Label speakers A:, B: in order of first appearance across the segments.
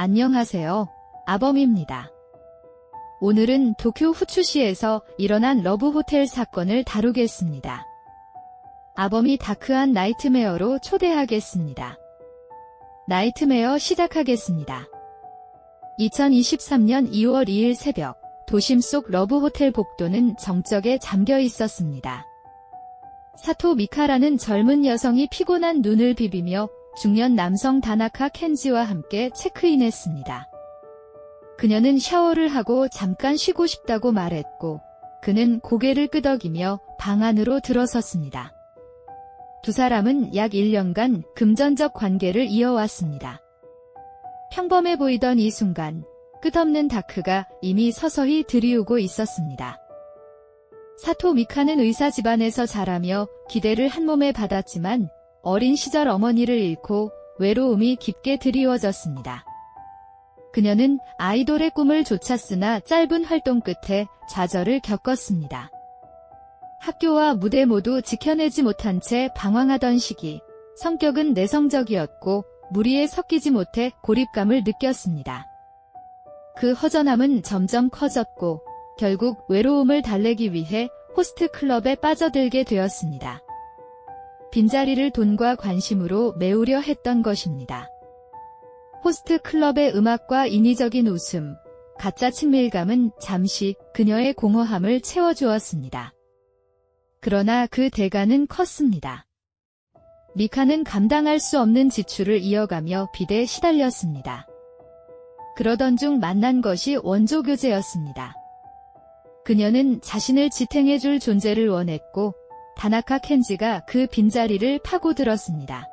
A: 안녕하세요. 아범입니다. 오늘은 도쿄 후추시에서 일어난 러브 호텔 사건을 다루겠습니다. 아범이 다크한 나이트메어로 초대하겠습니다. 나이트메어 시작하겠습니다. 2023년 2월 2일 새벽 도심 속 러브 호텔 복도는 정적에 잠겨 있었습니다. 사토 미카라는 젊은 여성이 피곤한 눈을 비비며 중년 남성 다나카 켄지와 함께 체크인했습니다. 그녀는 샤워를 하고 잠깐 쉬고 싶다고 말했고 그는 고개를 끄덕이며 방 안으로 들어섰습니다. 두 사람은 약 1년간 금전적 관계를 이어왔습니다. 평범해 보이던 이 순간 끝없는 다크가 이미 서서히 들이우고 있었습니다. 사토 미카는 의사 집안에서 자라며 기대를 한 몸에 받았지만 어린 시절 어머니를 잃고 외로움이 깊게 드리워졌습니다. 그녀는 아이돌의 꿈을 쫓았으나 짧은 활동 끝에 좌절을 겪었습니다. 학교와 무대 모두 지켜내지 못한 채 방황하던 시기, 성격은 내성적이었고 무리에 섞이지 못해 고립감을 느꼈습니다. 그 허전함은 점점 커졌고 결국 외로움을 달래기 위해 호스트 클럽에 빠져들게 되었습니다. 빈자리를 돈과 관심으로 메우려 했던 것입니다. 호스트 클럽의 음악과 인위적인 웃음, 가짜 친밀감은 잠시 그녀의 공허함을 채워주었습니다. 그러나 그 대가는 컸습니다. 미카는 감당할 수 없는 지출을 이어가며 빚에 시달렸습니다. 그러던 중 만난 것이 원조 교제였습니다. 그녀는 자신을 지탱해줄 존재를 원했고 다나카 켄지가 그 빈자리를 파고들었습니다.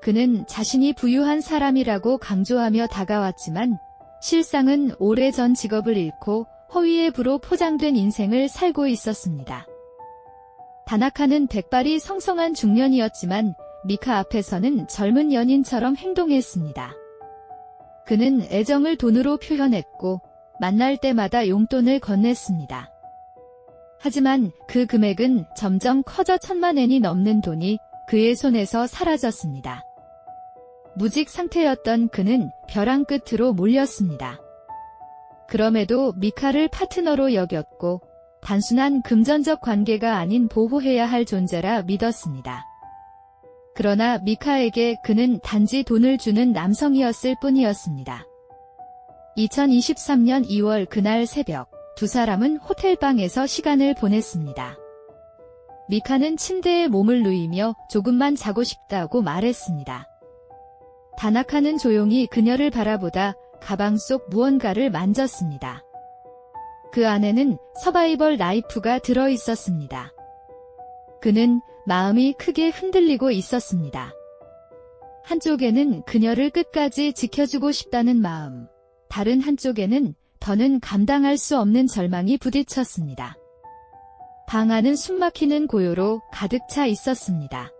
A: 그는 자신이 부유한 사람이라고 강조하며 다가왔지만 실상은 오래전 직업을 잃고 허위의 부로 포장된 인생을 살고 있었습니다. 다나카는 백발이 성성한 중년이었지만 미카 앞에서는 젊은 연인처럼 행동했습니다. 그는 애정을 돈으로 표현했고 만날 때마다 용돈을 건넸습니다. 하지만 그 금액은 점점 커져 천만 엔이 넘는 돈이 그의 손에서 사라졌습니다. 무직 상태였던 그는 벼랑 끝으로 몰렸습니다. 그럼에도 미카를 파트너로 여겼고 단순한 금전적 관계가 아닌 보호해야 할 존재라 믿었습니다. 그러나 미카에게 그는 단지 돈을 주는 남성이었을 뿐이었습니다. 2023년 2월 그날 새벽 두 사람은 호텔방에서 시간을 보냈습니다. 미카는 침대에 몸을 누이며 조금만 자고 싶다고 말했습니다. 다나카는 조용히 그녀를 바라보다 가방 속 무언가를 만졌습니다. 그 안에는 서바이벌 라이프가 들어 있었습니다. 그는 마음이 크게 흔들리고 있었습니다. 한쪽에는 그녀를 끝까지 지켜주고 싶다는 마음, 다른 한쪽에는 더는 감당할 수 없는 절망이 부딪혔습니다. 방 안은 숨막히는 고요로 가득 차 있었습니다.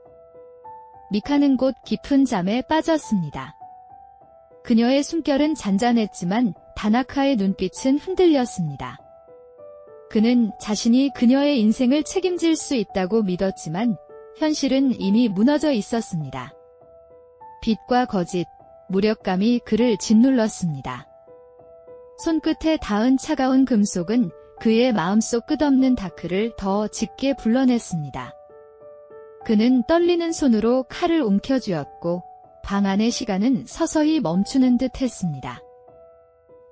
A: 미카는 곧 깊은 잠에 빠졌습니다. 그녀의 숨결은 잔잔했지만 다나카의 눈빛은 흔들렸습니다. 그는 자신이 그녀의 인생을 책임질 수 있다고 믿었지만 현실은 이미 무너져 있었습니다. 빛과 거짓, 무력감이 그를 짓눌렀습니다. 손끝에 닿은 차가운 금속은 그의 마음속 끝없는 다크를 더 짙게 불러냈습니다. 그는 떨리는 손으로 칼을 움켜쥐었고 방 안의 시간은 서서히 멈추는 듯 했습니다.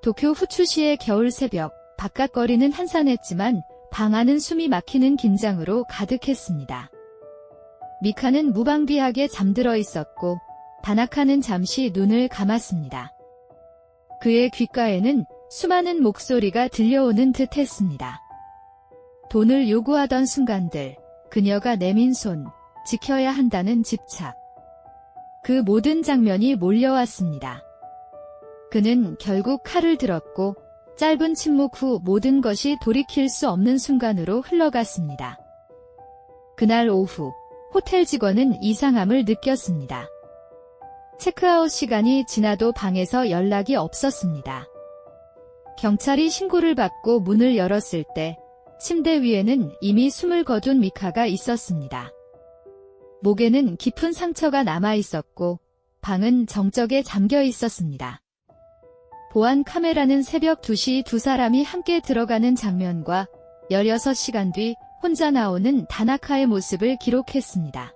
A: 도쿄 후추시의 겨울 새벽, 바깥 거리는 한산했지만 방 안은 숨이 막히는 긴장으로 가득했습니다. 미카는 무방비하게 잠들어 있었고 다나카는 잠시 눈을 감았습니다. 그의 귓가에는 수많은 목소리가 들려오는 듯 했습니다. 돈을 요구하던 순간들, 그녀가 내민 손, 지켜야 한다는 집착. 그 모든 장면이 몰려왔습니다. 그는 결국 칼을 들었고 짧은 침묵 후 모든 것이 돌이킬 수 없는 순간으로 흘러갔습니다. 그날 오후 호텔 직원은 이상함을 느꼈습니다. 체크아웃 시간이 지나도 방에서 연락이 없었습니다. 경찰이 신고를 받고 문을 열었을 때 침대 위에는 이미 숨을 거둔 미카가 있었습니다. 목에는 깊은 상처가 남아 있었고 방은 정적에 잠겨 있었습니다. 보안 카메라는 새벽 2시 두 사람이 함께 들어가는 장면과 16시간 뒤 혼자 나오는 다나카의 모습을 기록했습니다.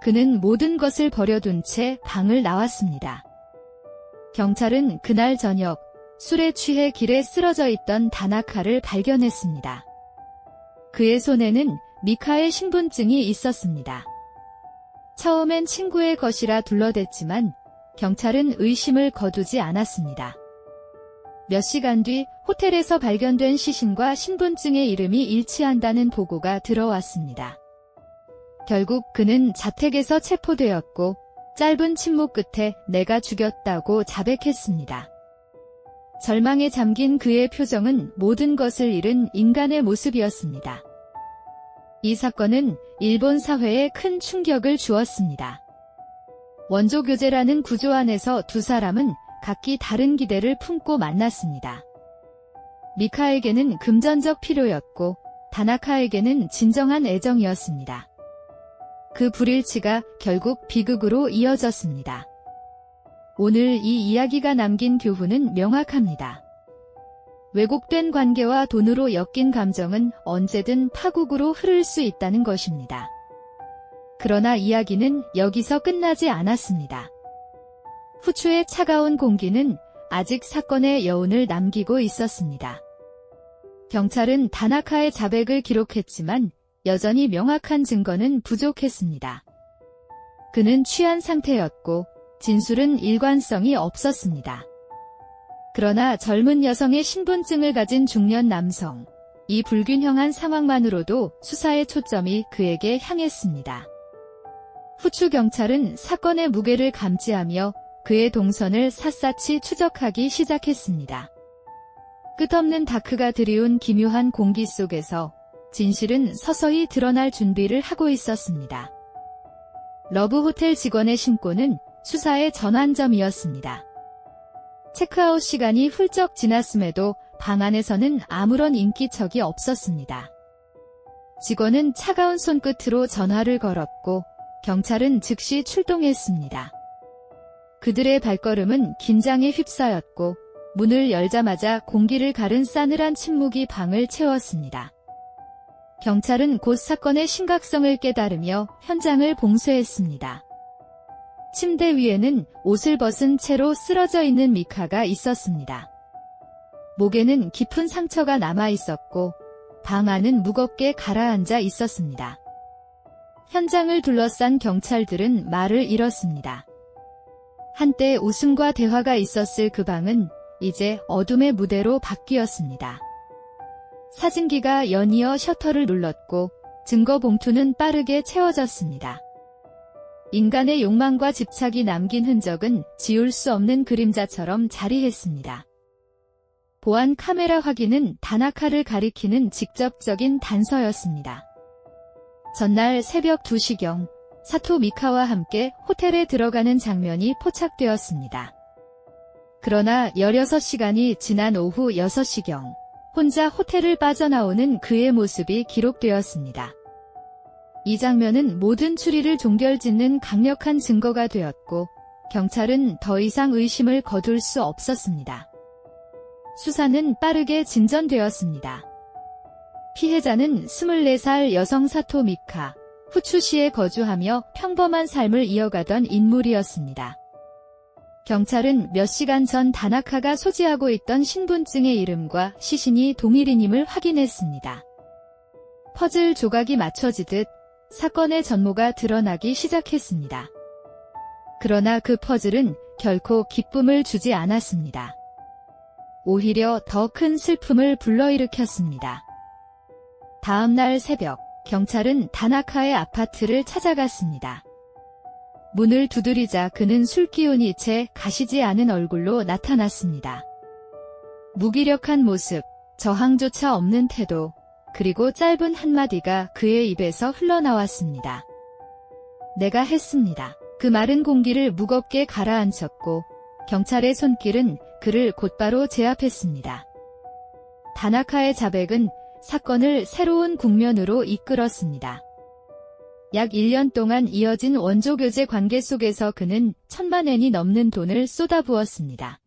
A: 그는 모든 것을 버려둔 채 방을 나왔습니다. 경찰은 그날 저녁 술에 취해 길에 쓰러져 있던 다나카를 발견했습니다. 그의 손에는 미카의 신분증이 있었습니다. 처음엔 친구의 것이라 둘러댔지만 경찰은 의심을 거두지 않았습니다. 몇 시간 뒤 호텔에서 발견된 시신과 신분증의 이름이 일치한다는 보고가 들어왔습니다. 결국 그는 자택에서 체포되었고 짧은 침묵 끝에 내가 죽였다고 자백했습니다. 절망에 잠긴 그의 표정은 모든 것을 잃은 인간의 모습이었습니다. 이 사건은 일본 사회에 큰 충격을 주었습니다. 원조 교제라는 구조 안에서 두 사람은 각기 다른 기대를 품고 만났습니다. 미카에게는 금전적 필요였고 다나카에게는 진정한 애정이었습니다. 그 불일치가 결국 비극으로 이어졌습니다. 오늘 이 이야기가 남긴 교훈은 명확합니다. 왜곡된 관계와 돈으로 엮인 감정은 언제든 파국으로 흐를 수 있다는 것입니다. 그러나 이야기는 여기서 끝나지 않았습니다. 후추의 차가운 공기는 아직 사건의 여운을 남기고 있었습니다. 경찰은 다나카의 자백을 기록했지만 여전히 명확한 증거는 부족했습니다. 그는 취한 상태였고 진술은 일관성이 없었습니다. 그러나 젊은 여성의 신분증을 가진 중년 남성, 이 불균형한 상황만으로도 수사의 초점이 그에게 향했습니다. 후추 경찰은 사건의 무게를 감지하며 그의 동선을 샅샅이 추적하기 시작했습니다. 끝없는 다크가 드리운 기묘한 공기 속에서 진실은 서서히 드러날 준비를 하고 있었습니다. 러브호텔 직원의 신고는 수사의 전환점이었습니다. 체크아웃 시간이 훌쩍 지났음에도 방 안에서는 아무런 인기척이 없었습니다. 직원은 차가운 손끝으로 전화를 걸었고 경찰은 즉시 출동했습니다. 그들의 발걸음은 긴장에 휩싸였고 문을 열자마자 공기를 가른 싸늘한 침묵이 방을 채웠습니다. 경찰은 곧 사건의 심각성을 깨달으며 현장을 봉쇄했습니다. 침대 위에는 옷을 벗은 채로 쓰러져 있는 미카가 있었습니다. 목에는 깊은 상처가 남아 있었고 방 안은 무겁게 가라앉아 있었습니다. 현장을 둘러싼 경찰들은 말을 잃었습니다. 한때 웃음과 대화가 있었을 그 방은 이제 어둠의 무대로 바뀌었습니다. 사진기가 연이어 셔터를 눌렀고 증거 봉투는 빠르게 채워졌습니다. 인간의 욕망과 집착이 남긴 흔적은 지울 수 없는 그림자처럼 자리했습니다. 보안 카메라 확인은 다나카를 가리키는 직접적인 단서였습니다. 전날 새벽 2시경 사토 미카와 함께 호텔에 들어가는 장면이 포착되었습니다. 그러나 16시간이 지난 오후 6시경 혼자 호텔을 빠져나오는 그의 모습이 기록되었습니다. 이 장면은 모든 추리를 종결짓는 강력한 증거가 되었고 경찰은 더 이상 의심을 거둘 수 없었습니다. 수사는 빠르게 진전되었습니다. 피해자는 24살 여성 사토 미카, 후추시에 거주하며 평범한 삶을 이어가던 인물이었습니다. 경찰은 몇 시간 전 다나카가 소지하고 있던 신분증의 이름과 시신이 동일인임을 확인했습니다. 퍼즐 조각이 맞춰지듯 사건의 전모가 드러나기 시작했습니다. 그러나 그 퍼즐은 결코 기쁨을 주지 않았습니다. 오히려 더 큰 슬픔을 불러일으켰습니다. 다음 날 새벽, 경찰은 다나카의 아파트를 찾아갔습니다. 문을 두드리자 그는 술 기운 이 채 가시지 않은 얼굴로 나타났습니다. 무기력한 모습, 저항조차 없는 태도, 그리고 짧은 한마디가 그의 입에서 흘러나왔습니다. 내가 했습니다. 그 마른 공기를 무겁게 가라앉혔고 경찰의 손길은 그를 곧바로 제압했습니다. 다나카의 자백은 사건을 새로운 국면으로 이끌었습니다. 약 1년 동안 이어진 원조교제 관계 속에서 그는 천만 엔이 넘는 돈을 쏟아부었습니다.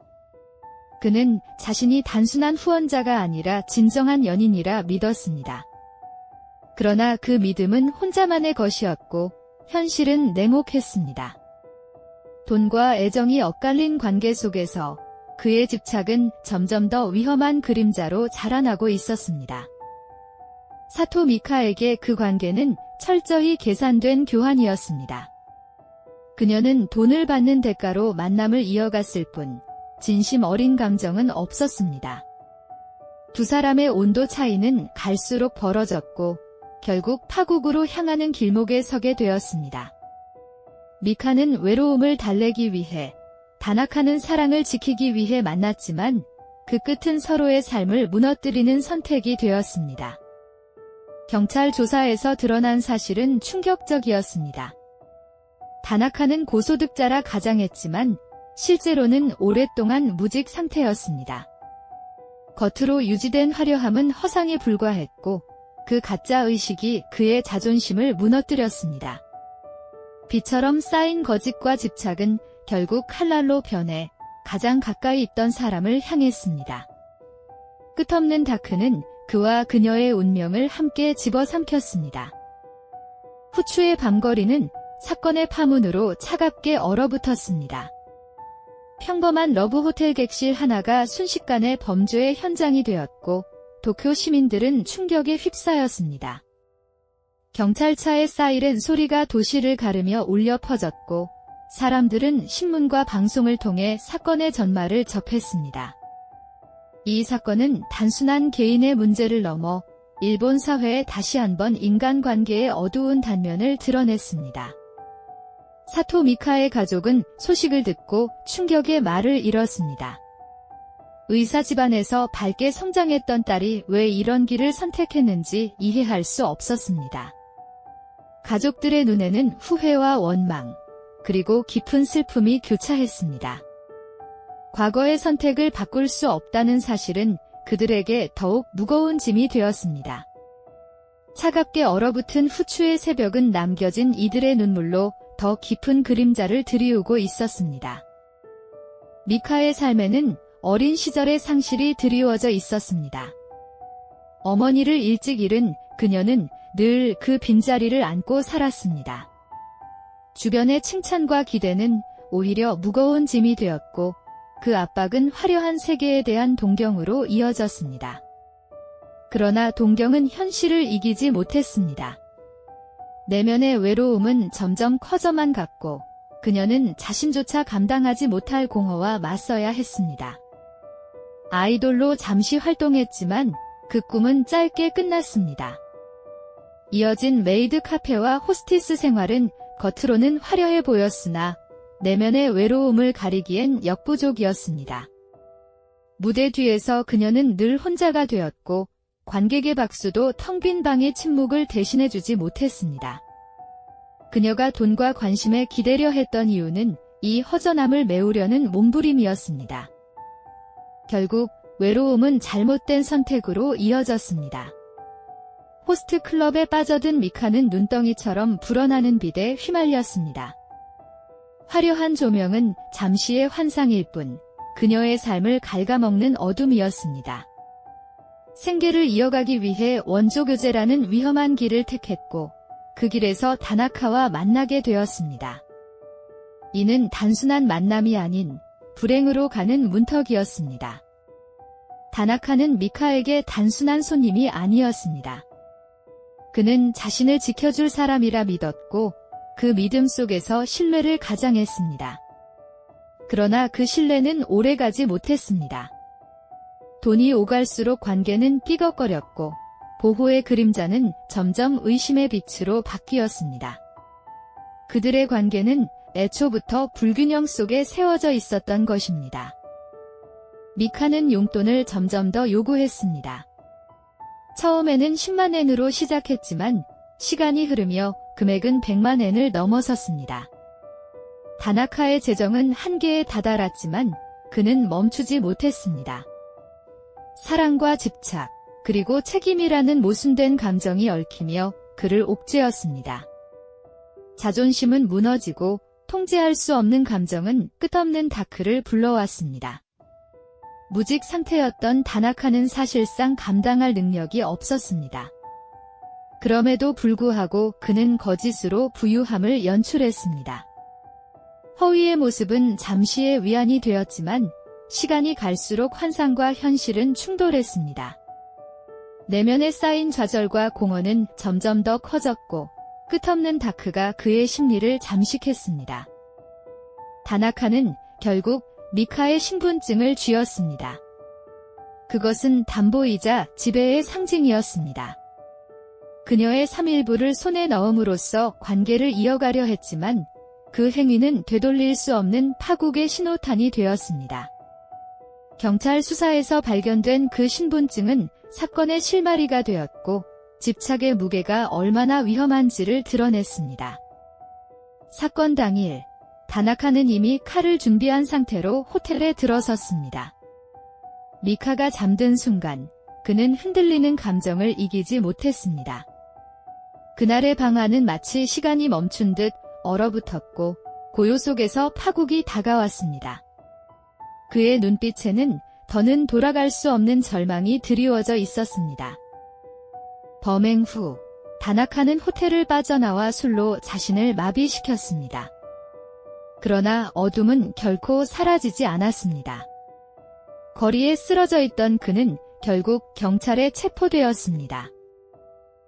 A: 그는 자신이 단순한 후원자가 아니라 진정한 연인이라 믿었습니다. 그러나 그 믿음은 혼자만의 것이었고 현실은 냉혹했습니다. 돈과 애정이 엇갈린 관계 속에서 그의 집착은 점점 더 위험한 그림자로 자라나고 있었습니다. 사토 미카에게 그 관계는 철저히 계산된 교환이었습니다. 그녀는 돈을 받는 대가로 만남을 이어갔을 뿐 진심 어린 감정은 없었습니다. 두 사람의 온도 차이는 갈수록 벌어졌고 결국 파국으로 향하는 길목에 서게 되었습니다. 미카는 외로움을 달래기 위해 다나카는 사랑을 지키기 위해 만났지만 그 끝은 서로의 삶을 무너뜨리는 선택이 되었습니다. 경찰 조사에서 드러난 사실은 충격적이었습니다. 다나카는 고소득자라 가장했지만 실제로는 오랫동안 무직 상태였습니다. 겉으로 유지된 화려함은 허상에 불과했고 그 가짜 의식이 그의 자존심을 무너뜨렸습니다. 비처럼 쌓인 거짓과 집착은 결국 칼날로 변해 가장 가까이 있던 사람을 향했습니다. 끝없는 다크는 그와 그녀의 운명을 함께 집어삼켰습니다. 후추의 밤거리는 사건의 파문으로 차갑게 얼어붙었습니다. 평범한 러브 호텔 객실 하나가 순식간에 범죄의 현장이 되었고 도쿄 시민들은 충격에 휩싸였습니다. 경찰차의 사이렌 소리가 도시를 가르며 울려 퍼졌고 사람들은 신문과 방송을 통해 사건의 전말을 접했습니다. 이 사건은 단순한 개인의 문제를 넘어 일본 사회에 다시 한번 인간관계의 어두운 단면을 드러냈습니다. 사토 미카의 가족은 소식을 듣고 충격의 말을 잃었습니다. 의사 집안에서 밝게 성장했던 딸이 왜 이런 길을 선택했는지 이해할 수 없었습니다. 가족들의 눈에는 후회와 원망, 그리고 깊은 슬픔이 교차했습니다. 과거의 선택을 바꿀 수 없다는 사실은 그들에게 더욱 무거운 짐이 되었습니다. 차갑게 얼어붙은 후추의 새벽은 남겨진 이들의 눈물로 더 깊은 그림자를 드리우고 있었습니다. 미카의 삶에는 어린 시절의 상실이 드리워져 있었습니다. 어머니를 일찍 잃은 그녀는 늘 그 빈자리를 안고 살았습니다. 주변의 칭찬과 기대는 오히려 무거운 짐이 되었고 그 압박은 화려한 세계에 대한 동경으로 이어졌습니다. 그러나 동경은 현실을 이기지 못했습니다. 내면의 외로움은 점점 커져만 갔고 그녀는 자신조차 감당하지 못할 공허와 맞서야 했습니다. 아이돌로 잠시 활동했지만 그 꿈은 짧게 끝났습니다. 이어진 메이드 카페와 호스티스 생활은 겉으로는 화려해 보였으나 내면의 외로움을 가리기엔 역부족이었습니다. 무대 뒤에서 그녀는 늘 혼자가 되었고 관객의 박수도 텅 빈 방의 침묵을 대신해주지 못했습니다. 그녀가 돈과 관심에 기대려 했던 이유는 이 허전함을 메우려는 몸부림이었습니다. 결국 외로움은 잘못된 선택으로 이어졌습니다. 호스트 클럽에 빠져든 미카는 눈덩이처럼 불어나는 빛에 휘말렸습니다. 화려한 조명은 잠시의 환상일 뿐 그녀의 삶을 갉아먹는 어둠이었습니다. 생계를 이어가기 위해 원조교제라는 위험한 길을 택했고 그 길에서 다나카와 만나게 되었습니다. 이는 단순한 만남이 아닌 불행으로 가는 문턱이었습니다. 다나카는 미카에게 단순한 손님이 아니었습니다. 그는 자신을 지켜줄 사람이라 믿었고 그 믿음 속에서 신뢰를 가장했습니다. 그러나 그 신뢰는 오래가지 못했습니다. 돈이 오갈수록 관계는 삐걱거렸고 보호의 그림자는 점점 의심의 빛으로 바뀌었습니다. 그들의 관계는 애초부터 불균형 속에 세워져 있었던 것입니다. 미카는 용돈을 점점 더 요구했습니다. 처음에는 10만 엔으로 시작했지만 시간이 흐르며 금액은 100만 엔을 넘어섰습니다. 다나카의 재정은 한계에 다다랐지만 그는 멈추지 못했습니다. 사랑과 집착, 그리고 책임이라는 모순된 감정이 얽히며 그를 옥죄었습니다. 자존심은 무너지고 통제할 수 없는 감정은 끝없는 다크를 불러왔습니다. 무직 상태였던 다나카는 사실상 감당할 능력이 없었습니다. 그럼에도 불구하고 그는 거짓으로 부유함을 연출했습니다. 허위의 모습은 잠시의 위안이 되었지만 시간이 갈수록 환상과 현실은 충돌했습니다. 내면에 쌓인 좌절과 공허는 점점 더 커졌고 끝없는 다크가 그의 심리를 잠식했습니다. 다나카는 결국 미카의 신분증을 쥐었습니다. 그것은 담보이자 지배의 상징이었습니다. 그녀의 3일부를 손에 넣음으로써 관계를 이어가려 했지만 그 행위는 되돌릴 수 없는 파국의 신호탄이 되었습니다. 경찰 수사에서 발견된 그 신분증은 사건의 실마리가 되었고 집착의 무게가 얼마나 위험한지를 드러냈습니다. 사건 당일 다나카는 이미 칼을 준비한 상태로 호텔에 들어섰습니다. 미카가 잠든 순간 그는 흔들리는 감정을 이기지 못했습니다. 그날의 방안은 마치 시간이 멈춘 듯 얼어붙었고 고요 속에서 파국이 다가왔습니다. 그의 눈빛에는 더는 돌아갈 수 없는 절망이 드리워져 있었습니다. 범행 후 다나카는 호텔을 빠져나와 술로 자신을 마비시켰습니다. 그러나 어둠은 결코 사라지지 않았습니다. 거리에 쓰러져 있던 그는 결국 경찰에 체포되었습니다.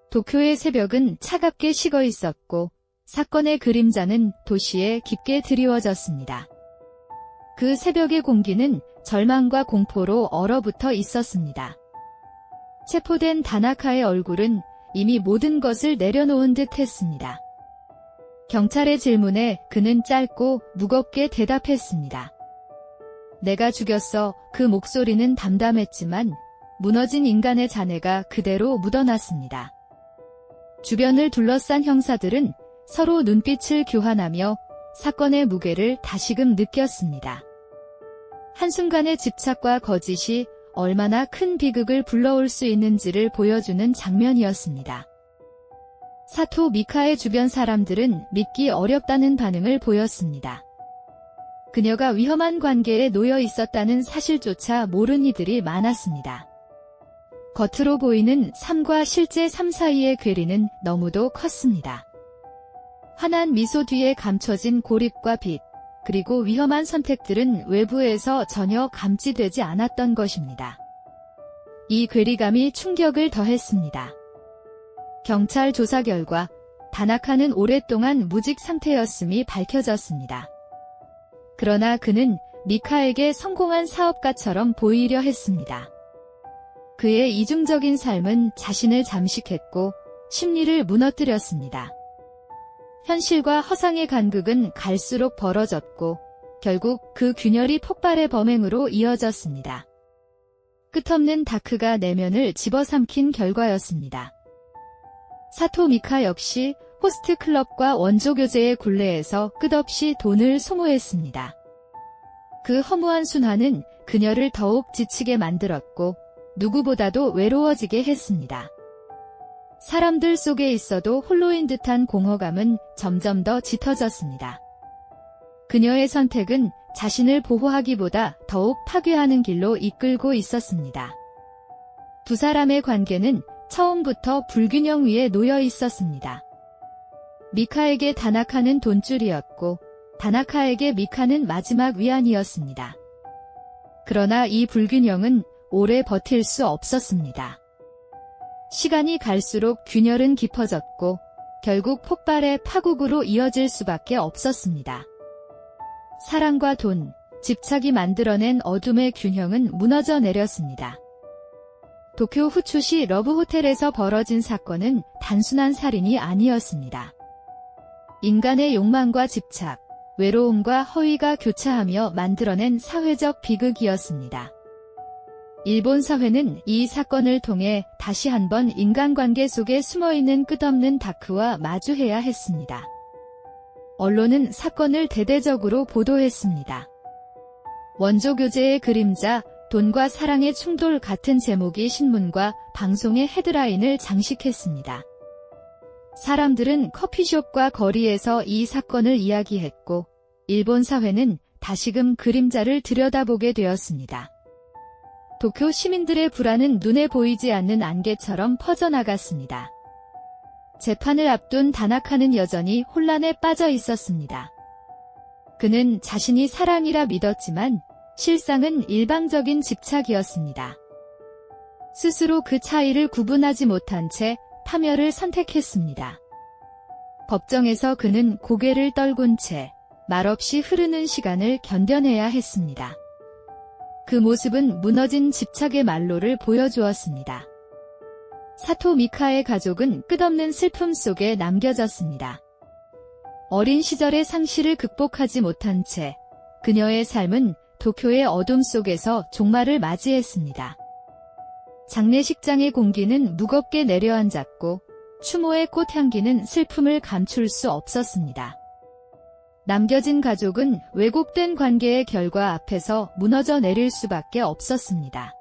A: 도쿄의 새벽은 차갑게 식어 있었고 사건의 그림자는 도시에 깊게 드리워졌습니다. 그 새벽의 공기는 절망과 공포로 얼어붙어 있었습니다. 체포된 다나카의 얼굴은 이미 모든 것을 내려놓은 듯 했습니다. 경찰의 질문에 그는 짧고 무겁게 대답했습니다. 내가 죽였어 그 목소리는 담담했지만 무너진 인간의 잔해가 그대로 묻어났습니다. 주변을 둘러싼 형사들은 서로 눈빛을 교환하며 사건의 무게를 다시금 느꼈습니다. 한순간의 집착과 거짓이 얼마나 큰 비극을 불러올 수 있는지를 보여주는 장면이었습니다. 사토 미카의 주변 사람들은 믿기 어렵다는 반응을 보였습니다. 그녀가 위험한 관계에 놓여 있었다는 사실조차 모른 이들이 많았습니다. 겉으로 보이는 삶과 실제 삶 사이의 괴리는 너무도 컸습니다. 환한 미소 뒤에 감춰진 고립과 빛, 그리고 위험한 선택들은 외부에서 전혀 감지되지 않았던 것입니다. 이 괴리감이 충격을 더했습니다. 경찰 조사 결과 다나카는 오랫동안 무직 상태였음이 밝혀졌습니다. 그러나 그는 미카에게 성공한 사업가처럼 보이려 했습니다. 그의 이중적인 삶은 자신을 잠식했고 심리를 무너뜨렸습니다. 현실과 허상의 간극은 갈수록 벌어졌고 결국 그 균열이 폭발의 범행으로 이어졌습니다. 끝없는 다크가 내면을 집어삼킨 결과였습니다. 사토 미카 역시 호스트 클럽과 원조 교제의 굴레에서 끝없이 돈을 소모했습니다. 그 허무한 순환은 그녀를 더욱 지치게 만들었고 누구보다도 외로워지게 했습니다. 사람들 속에 있어도 홀로인 듯한 공허감은 점점 더 짙어졌습니다. 그녀의 선택은 자신을 보호하기보다 더욱 파괴하는 길로 이끌고 있었습니다. 두 사람의 관계는 처음부터 불균형 위에 놓여 있었습니다. 미카에게 다나카는 돈줄이었고 다나카에게 미카는 마지막 위안이었습니다. 그러나 이 불균형은 오래 버틸 수 없었습니다. 시간이 갈수록 균열은 깊어졌고 결국 폭발의 파국으로 이어질 수밖에 없었습니다. 사랑과 돈, 집착이 만들어낸 어둠의 균형은 무너져 내렸습니다. 도쿄 후추시 러브호텔에서 벌어진 사건은 단순한 살인이 아니었습니다. 인간의 욕망과 집착, 외로움과 허위가 교차하며 만들어낸 사회적 비극이었습니다. 일본 사회는 이 사건을 통해 다시 한번 인간관계 속에 숨어있는 끝없는 다크와 마주해야 했습니다. 언론은 사건을 대대적으로 보도했습니다. 원조 교제의 그림자, 돈과 사랑의 충돌 같은 제목이 신문과 방송의 헤드라인을 장식했습니다. 사람들은 커피숍과 거리에서 이 사건을 이야기했고, 일본 사회는 다시금 그림자를 들여다보게 되었습니다. 도쿄 시민들의 불안은 눈에 보이지 않는 안개처럼 퍼져나갔습니다. 재판을 앞둔 다나카는 여전히 혼란에 빠져 있었습니다. 그는 자신이 사랑이라 믿었지만 실상은 일방적인 집착이었습니다. 스스로 그 차이를 구분하지 못한 채 파멸을 선택했습니다. 법정에서 그는 고개를 떨군 채 말없이 흐르는 시간을 견뎌내야 했습니다. 그 모습은 무너진 집착의 말로를 보여주었습니다. 사토 미카의 가족은 끝없는 슬픔 속에 남겨졌습니다. 어린 시절의 상실을 극복하지 못한 채 그녀의 삶은 도쿄의 어둠 속에서 종말을 맞이했습니다. 장례식장의 공기는 무겁게 내려앉았고 추모의 꽃향기는 슬픔을 감출 수 없었습니다. 남겨진 가족은 왜곡된 관계의 결과 앞에서 무너져 내릴 수밖에 없었습니다.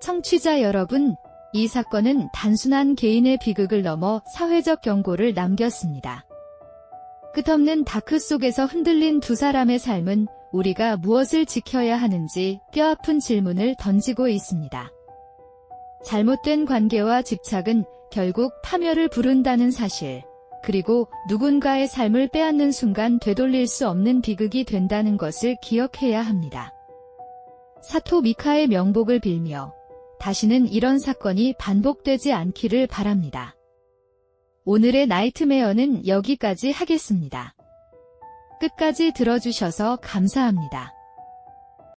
A: 청취자 여러분, 이 사건은 단순한 개인의 비극을 넘어 사회적 경고를 남겼습니다. 끝없는 다크 속에서 흔들린 두 사람의 삶은 우리가 무엇을 지켜야 하는지 뼈아픈 질문을 던지고 있습니다. 잘못된 관계와 집착은 결국 파멸을 부른다는 사실, 그리고 누군가의 삶을 빼앗는 순간 되돌릴 수 없는 비극이 된다는 것을 기억해야 합니다. 사토 미카의 명복을 빌며 다시는 이런 사건이 반복되지 않기를 바랍니다. 오늘의 나이트메어는 여기까지 하겠습니다. 끝까지 들어주셔서 감사합니다.